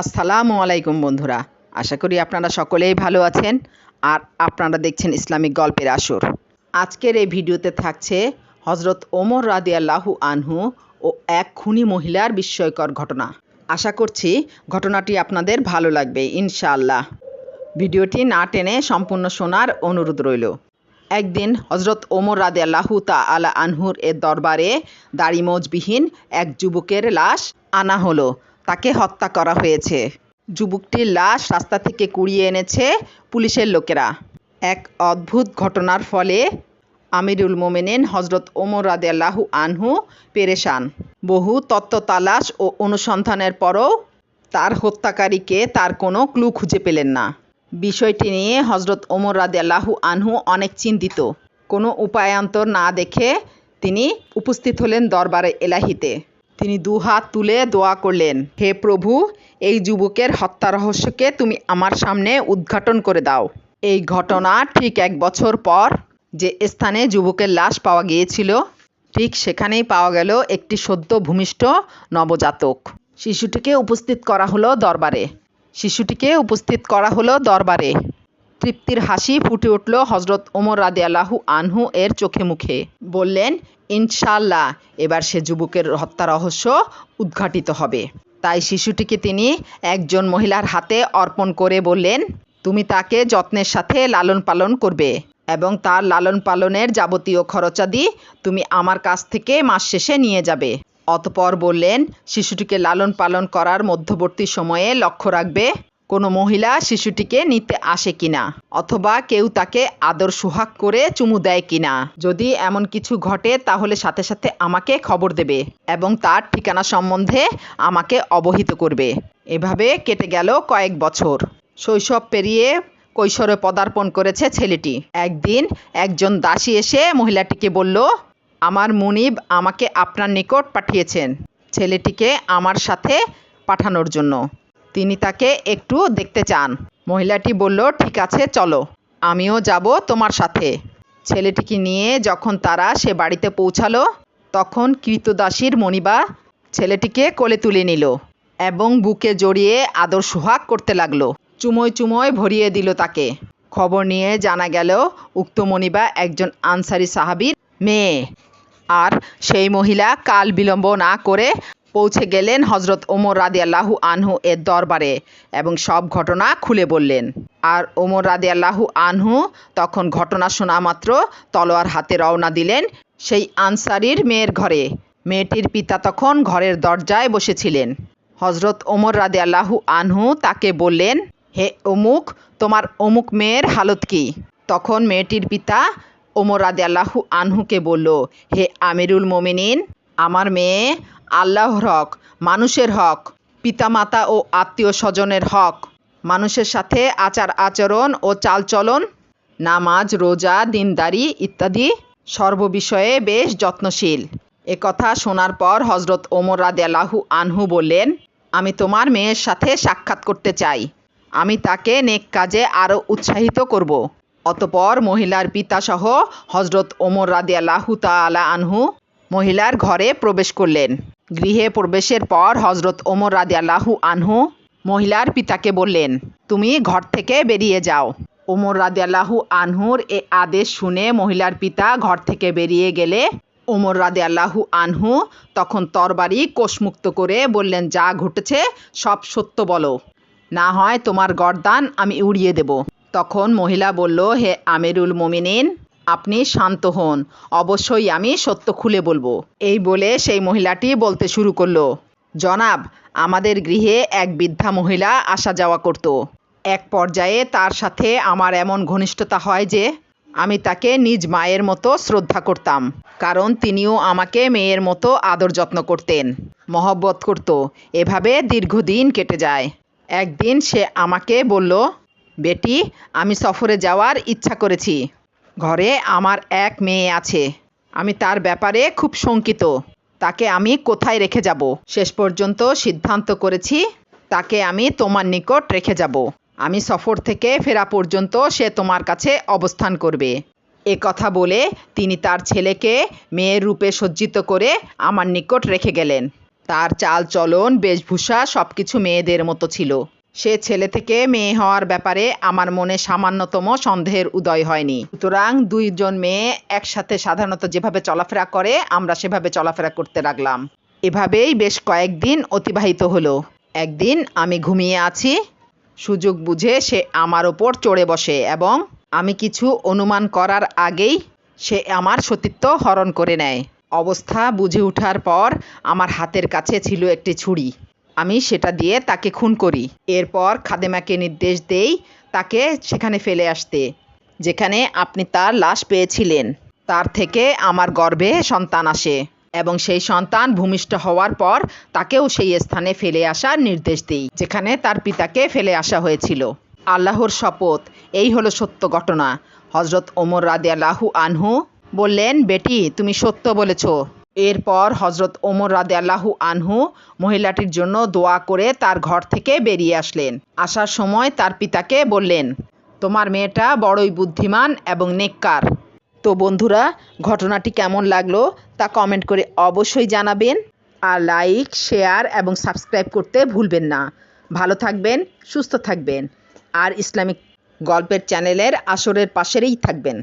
আসসালামু আলাইকুম বন্ধুরা। আশা করি আপনারা সকলেই ভালো আছেন আর আপনারা দেখছেন ইসলামিক গল্পের আসর। আজকের এই ভিডিওতে থাকছে হজরত ওমর রাদিয়াল্লাহু আনহু ও এক খুনি মহিলার বিস্ময়কর ঘটনা। আশা করছি ঘটনাটি আপনাদের ভালো লাগবে, ইনশাআল্লাহ। ভিডিওটি না টেনে সম্পূর্ণ শোনার অনুরোধ রইল। একদিন হজরত ওমর রাদে আল্লাহু আলা আনহুর এর দরবারে দাড়িমোজবিহীন এক যুবকের লাশ আনা হলো। তাকে হত্যা করা হয়েছে। যুবকটির লাশ রাস্তা থেকে কুড়িয়ে এনেছে পুলিশের লোকেরা। এক অদ্ভুত ঘটনার ফলে আমিরুল মোমেনিন হজরত ওমর রাদে আল্লাহু আনহু পেরেশান। বহু তত্ত্ব তালাশ ও অনুসন্ধানের পরও তার হত্যাকারীকে তার কোনো ক্লু খুঁজে পেলেন না। বিষয়টি নিয়ে হজরত ওমর রাদে আল্লাহু আনহু অনেক চিন্তিত। কোনো উপায়ান্তর না দেখে তিনি উপস্থিত হলেন দরবারে এলাহিতে। তিনি দু হাত তুলে দোয়া করলেন, হে প্রভু, এই যুবকের হত্যা রহস্যকে তুমি আমার সামনে উদ্ঘাটন করে দাও। এই ঘটনা ঠিক এক বছর পর যে স্থানে যুবকের লাশ পাওয়া গিয়েছিল, ঠিক সেখানেই পাওয়া গেল একটি সদ্য ভূমিষ্ঠ নবজাতক। শিশুটিকে উপস্থিত করা হলো দরবারে। শিশুটিকে উপস্থিত করা হলো দরবারে। তৃপ্তির হাসি ফুটে উঠল হজরত ওমর রাদে আল্লাহু আনহু এর চোখে মুখে। বললেন ইনশাল্লাহ এবার সে যুবকের হত্যা রহস্য উদ্ঘাটিত হবে। তাই শিশুটিকে তিনি একজন মহিলার হাতে অর্পণ করে বললেন, তুমি তাকে যত্নের সাথে লালন পালন করবে এবং তার লালন পালনের যাবতীয় খরচাদি তুমি আমার কাছ থেকে মাস শেষে নিয়ে যাবে। অতপর বললেন, শিশুটিকে লালন পালন করার মধ্যবর্তী সময়ে লক্ষ্য রাখবে কোনো মহিলা শিশুটিকে নিতে আসে কিনা? অথবা কেউ তাকে আদর সোহাগ করে চুমু দেয় কিনা? যদি এমন কিছু ঘটে, তাহলে সাথে সাথে আমাকে খবর দেবে এবং তার ঠিকানা সম্বন্ধে আমাকে অবহিত করবে। এভাবে কেটে গেল কয়েক বছর। শৈশব পেরিয়ে কৈশোরে পদার্পণ করেছে ছেলেটি। একদিন একজন দাসী এসে মহিলাটিকে বলল, আমার মুনিব আমাকে আপনার নিকট পাঠিয়েছেন। ছেলেটিকে আমার সাথে পাঠানোর জন্য। তিনি তাকে একটু দেখতে চান। মহিলাটি বলল, ঠিক আছে, চলো। আমিও যাব তোমার সাথে। ছেলেটিকে নিয়ে যখন তারা সে বাড়িতে পৌঁছালো, তখন কৃতদাসীর মণিবা ছেলেটিকে কোলে তুলে নিল এবং বুকে জড়িয়ে আদর সোহাগ করতে লাগল। চুমোয় চুমোয় ভরিয়ে দিল তাকে। খবর নিয়ে জানা গেল, উক্ত মণিবা একজন আনসারি সাহাবির মেয়ে। আর সেই মহিলা কাল বিলম্ব না করে পৌঁছে গেলেন হজরত ওমর রাদি আল্লাহু আনহু এর দরবারে এবং সব ঘটনা খুলে বললেন। আর ওমর রাদি আল্লাহু আনহু তখন ঘটনা শোনা মাত্র তলোয়ার হাতে রওনা দিলেন সেই আনসারির মেয়ের ঘরে। মেয়েটির পিতা তখন ঘরের দরজায় বসেছিলেন। হজরত ওমর রাদে আল্লাহু আনহু তাকে বললেন, হে অমুক, তোমার অমুক মেয়ের হালত কি? তখন মেয়েটির পিতা ওমর রাদে আল্লাহু আনহুকে বলল, হে আমিরুল মোমিনিন, আমার মেয়ে আল্লাহর হক, মানুষের হক, পিতামাতা ও আত্মীয় স্বজনের হক। মানুষের সাথে আচার আচরণ ও চালচলন, নামাজ, রোজা, দিনদারি ইত্যাদি সর্ববিষয়ে বেশ যত্নশীল। এ কথা শোনার পর হজরত ওমর রাদে আল্লাহু আনহু বললেন, আমি তোমার মেয়ের সাথে সাক্ষাৎ করতে চাই। আমি তাকে নেক কাজে আরও উৎসাহিত করব। অতপর মহিলার পিতাসহ হজরত ওমর রাদে আল্লাহু তালা আনহু মহিলার ঘরে প্রবেশ করলেন। গৃহে প্রবেশের পর হজরত ওমর রাদে আনহু মহিলার পিতাকে বললেন, তুমি ঘর থেকে বেরিয়ে যাও। ওমর রাদে আল্লাহু আনহুর এ আদেশ শুনে মহিলার পিতা ঘর থেকে বেরিয়ে গেলে ওমর রাদে আল্লাহু আনহু তখন তরবারি কোষমুক্ত করে বললেন, যা ঘটেছে সব সত্য বলো। না হয় তোমার গরদান আমি উড়িয়ে দেব। তখন মহিলা বলল, হে আমিরুল মোমিনিন আপনি শান্ত হন। অবশ্যই আমি সত্য খুলে বলব। এই বলে সেই মহিলাটি বলতে শুরু করল। জনাব, আমাদের গৃহে এক বৃদ্ধা মহিলা আসা যাওয়া করত। এক পর্যায়ে তার সাথে আমার এমন ঘনিষ্ঠতা হয় যে, আমি তাকে নিজ মায়ের মতো শ্রদ্ধা করতাম, কারণ তিনিও আমাকে মেয়ের মতো আদর যত্ন করতেন, মহব্বত করত। এভাবে দীর্ঘদিন কেটে যায়। একদিন সে আমাকে বলল, বেটি, আমি সফরে যাওয়ার ইচ্ছা করেছি। ঘরে আমার এক মেয়ে আছে। আমি তার ব্যাপারে খুব শঙ্কিত। তাকে আমি কোথায় রেখে যাব? শেষ পর্যন্ত সিদ্ধান্ত করেছি, তাকে আমি তোমার নিকট রেখে যাব। আমি সফর থেকে ফেরা পর্যন্ত সে তোমার কাছে অবস্থান করবে। এ কথা বলে তিনি তার ছেলেকে মেয়ের রূপে সজ্জিত করে আমার নিকট রেখে গেলেন। তার চাল চলন, বেশভূষা সব কিছু মেয়েদের মতো ছিল। সে ছেলে থেকে মেয়ে হওয়ার ব্যাপারে আমার মনে সামান্যতম সন্দেহের উদয় হয়নি। সুতরাং দুইজন মেয়ে একসাথে সাধারণত যেভাবে চলাফেরা করে, আমরা সেভাবে চলাফেরা করতে লাগলাম। এভাবেই বেশ কয়েকদিন অতিবাহিত হলো। একদিন আমি ঘুমিয়ে আছি। সুযোগ বুঝে সে আমার ওপর চড়ে বসে এবং আমি কিছু অনুমান করার আগেই সে আমার সতীত্ব হরণ করে নেয়। অবস্থা বুঝে ওঠার পর আমার হাতের কাছে ছিল একটি ছুরি। আমি সেটা দিয়ে তাকে খুন করি। এরপর খাদেমাকে নির্দেশ দেই তাকে সেখানে ফেলে আসতে, যেখানে আপনি তার লাশ পেয়েছিলেন। তার থেকে আমার গর্ভে সন্তান আসে এবং সেই সন্তান ভূমিষ্ঠ হওয়ার পর তাকেও সেই স্থানে ফেলে আসার নির্দেশ দিই, যেখানে তার পিতাকে ফেলে আসা হয়েছিল। আল্লাহর শপথ, এই হলো সত্য ঘটনা। হজরত ওমর রাদিয়াল্লাহু আনহু বললেন, বেটি, তুমি সত্য বলেছ। এরপর হজরত ওমর রাদিয়াল্লাহু আনহু মহিলাটির জন্য দোয়া করে তার ঘর থেকে বেরিয়ে আসলেন। আসার সময় তার পিতাকে বললেন, তোমার মেয়েটা বড়ই বুদ্ধিমান এবং নেককার। তো বন্ধুরা, ঘটনাটি কেমন লাগল তা কমেন্ট করে অবশ্যই জানাবেন। আর লাইক, শেয়ার এবং সাবস্ক্রাইব করতে ভুলবেন না। ভালো থাকবেন, সুস্থ থাকবেন। আর ইসলামিক গল্পের চ্যানেলের আসরের পাশেরই থাকবেন।